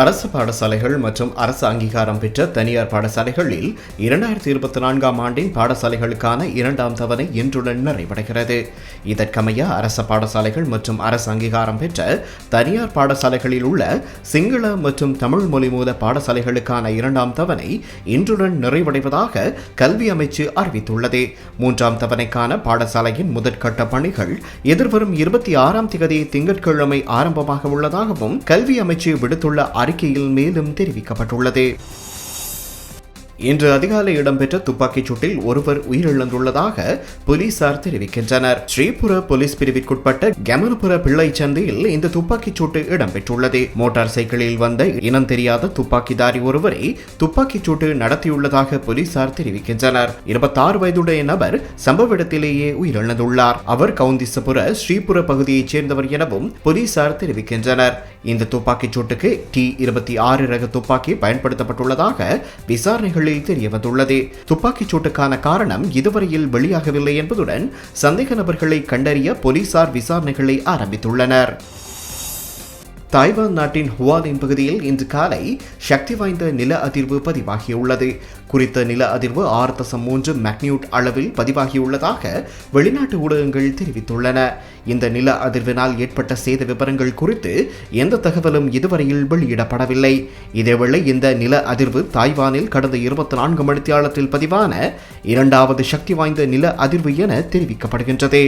அரசு பாடசாலைகள் மற்றும் அரசு அங்கீகாரம் பெற்ற தனியார் பாடசாலைகளில் இரண்டாயிரத்தி இருபத்தி நான்காம் ஆண்டின் பாடசாலைகளுக்கான இரண்டாம் தவணை இன்றுடன் நிறைவடைகிறது. இதற்கமைய அரசு பாடசாலைகள் மற்றும் அரசு அங்கீகாரம் பெற்ற தனியார் பாடசாலைகளில் உள்ள சிங்கள மற்றும் தமிழ் மொழி மூல பாடசாலைகளுக்கான இரண்டாம் தவணை இன்றுடன் நிறைவடைவதாக கல்வி அமைச்சு அறிவித்துள்ளது. மூன்றாம் தவணைக்கான பாடசாலையின் முதற்கட்ட பணிகள் எதிர்வரும் இருபத்தி ஆறாம் திகதி திங்கட்கிழமை ஆரம்பமாக உள்ளதாகவும் கல்வி அமைச்சு விடுத்துள்ள அறிக்கையில் மேலும் தெரிவிக்கப்பட்டுள்ளது. இன்று அதிகாலை இடம்பெற்ற துப்பாக்கிச் சூட்டில் ஒருவர் உயிரிழந்துள்ளதாக போலீசார் தெரிவிக்கின்றனர். ஸ்ரீபுர போலீஸ் பிரிவிற்குட்பட்ட கமனபுர பிள்ளை சந்தையில் இந்த துப்பாக்கிச் சூட்டு இடம்பெற்றுள்ளது. மோட்டார் சைக்கிளில் வந்த இனம் தெரியாத துப்பாக்கிதாரி ஒருவரை துப்பாக்கிச் சூட்டு நடத்தியுள்ளதாக போலீசார் தெரிவிக்கின்றனர். இருபத்தாறு வயதுடைய நபர் சம்பவ இடத்திலேயே உயிரிழந்துள்ளார். அவர் கவுந்திசபுர ஸ்ரீபுர பகுதியைச் சேர்ந்தவர் எனவும் போலீசார் தெரிவிக்கின்றனர். இந்த துப்பாக்கிச் சூட்டுக்கு டி இருபத்தி ஆறு ரக துப்பாக்கி பயன்படுத்தப்பட்டுள்ளதாக விசாரணைகளில் தெரிய தெரியவந்துள்ளது. துப்பாக்கிச் சூட்டுக்கான காரணம் இதுவரையில் வெளியாகவில்லை என்பதுடன் சந்தேக நபர்களை கண்டறிய போலீசார் விசாரணைகளை ஆரம்பித்துள்ளனர். தாய்வான் நாட்டின் ஹுவாலின் பகுதியில் இன்று காலை சக்தி வாய்ந்த நில அதிர்வு பதிவாகியுள்ளது. குறித்த நில அதிர்வு ஆறு தசம் மூன்று மேக்னியூட் அளவில் பதிவாகியுள்ளதாக வெளிநாட்டு ஊடகங்கள் தெரிவித்துள்ளன. இந்த நில அதிர்வினால் ஏற்பட்ட சேத விவரங்கள் குறித்து எந்த தகவலும் இதுவரையில் வெளியிடப்படவில்லை. இதேவேளை இந்த நில அதிர்வு தாய்வானில் கடந்த இருபத்தி நான்கு மணித்தியாலத்தில் பதிவான இரண்டாவது சக்தி வாய்ந்த நில அதிர்வு என தெரிவிக்கப்படுகின்றது.